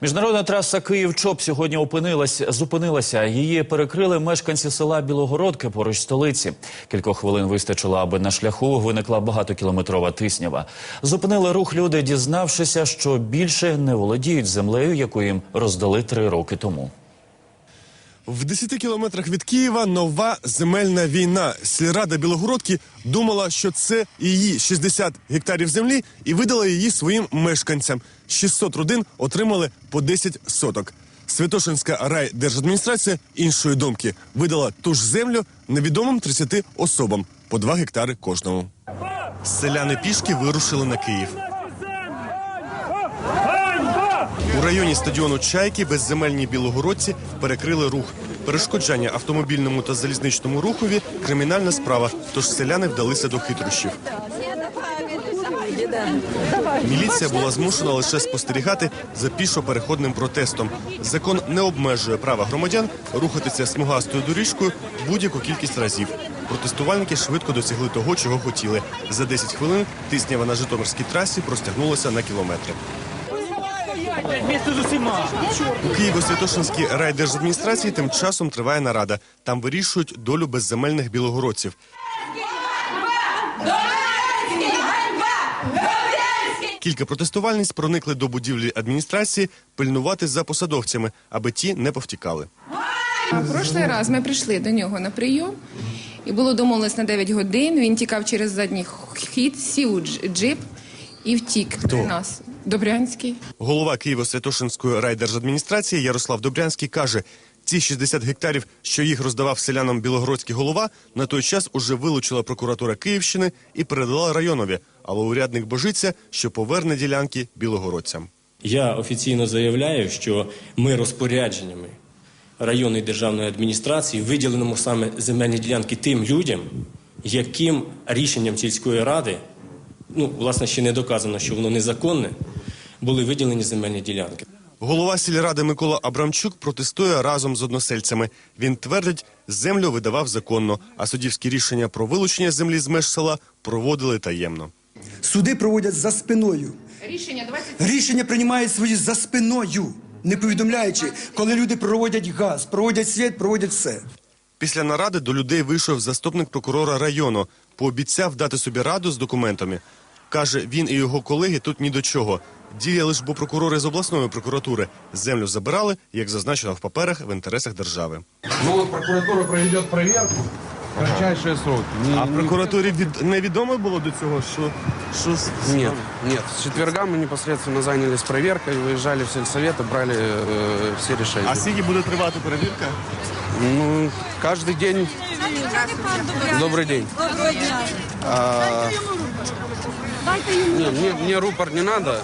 Міжнародна траса Київ-Чоп сьогодні опинилась, зупинилася. Її перекрили мешканці села Білогородки поруч столиці. Кількох хвилин вистачило, аби на шляху виникла багатокілометрова тиснява. Зупинили рух люди, дізнавшися, що більше не володіють землею, яку їм роздали три роки тому. В 10 кілометрах від Києва нова земельна війна. Сільрада Білогородки думала, що це її 60 гектарів землі і видала її своїм мешканцям. 600 родин отримали по 10 соток. Святошинська райдержадміністрація іншої думки видала ту ж землю невідомим 30 особам по 2 гектари кожному. Селяни пішки вирушили на Київ. У районі стадіону Чайки безземельні білогородці перекрили рух. Перешкоджання автомобільному та залізничному рухові кримінальна справа. Тож селяни вдалися до хитрощів. Міліція була змушена лише спостерігати за пішопереходним протестом. Закон не обмежує права громадян рухатися смугастою доріжкою будь-яку кількість разів. Протестувальники швидко досягли того, чого хотіли. За 10 хвилин тиснява на Житомирській трасі простягнулася на кілометри. У Києво-Святошинській райдержадміністрації тим часом триває нарада. Там вирішують долю безземельних білогородців. Кілька протестувальниць проникли до будівлі адміністрації пильнувати за посадовцями, аби ті не повтікали. В прошлий раз ми прийшли до нього на прийом, і було домовленось на 9 годин. Він тікав через задній хід, сів у джип і втік від нас. Добрянський. Голова Києво-Святошинської райдержадміністрації Ярослав Добрянський каже, ці 60 гектарів, що їх роздавав селянам Білогородський голова, на той час уже вилучила прокуратура Київщини і передала районові, але урядник божиться, що поверне ділянки білогородцям. Я офіційно заявляю, що ми розпорядженнями районної державної адміністрації виділимо саме земельні ділянки тим людям, яким рішенням сільської ради, ну, власне, ще не доказано, що воно незаконне, були виділені земельні ділянки. Голова сільради Микола Абрамчук протестує разом з односельцями. Він твердить, землю видавав законно, а суддівські рішення про вилучення землі з меж села проводили таємно. Суди проводять за спиною. Рішення 20... Рішення приймають свої за спиною, не повідомляючи, коли люди проводять газ, проводять світ, проводять все. Після наради до людей вийшов заступник прокурора району. Пообіцяв дати собі раду з документами. Каже, він і його колеги тут ні до чого. Діє лише бо прокурори з обласної прокуратури землю забирали, як зазначено в паперах в інтересах держави. Ну вот прокуратура проведет проверку в кратчайшие сроки. Не- А не- прокуратурі від невідомо було до цього, що, що з- Нет, нет. С четверга мы непосредственно занялись проверкой, выезжали в сельсовет и брали э, все решения. А скільки буде тривати перевірка? Ну, каждый день... Добрый день. А, не, мне, мне рупор не надо.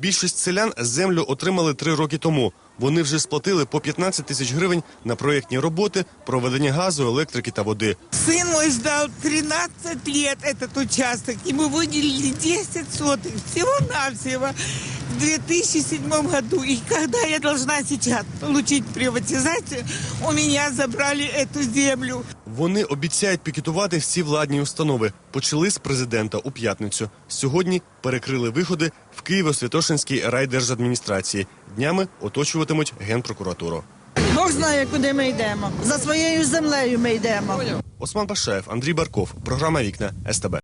Більшість селян землю отримали три роки тому. Вони вже сплатили по 15 тисяч гривень на проєктні роботи, проведення газу, електрики та води. Сын мой ждал 13 лет этот участок. Ему выделили 10 соток. Всего-навсего в 2007 году. И когда я должна сейчас получить приватизацию, у меня забрали эту землю. Вони обіцяють пікетувати всі владні установи. Почали з президента у п'ятницю. Сьогодні перекрили виходи в Києво-Святошинській райдержадміністрації. Днями оточуватимуть генпрокуратуру. Бог знає, куди ми йдемо. За своєю землею ми йдемо. Осман Пашаєв, Андрій Барков. Програма Вікна СТБ.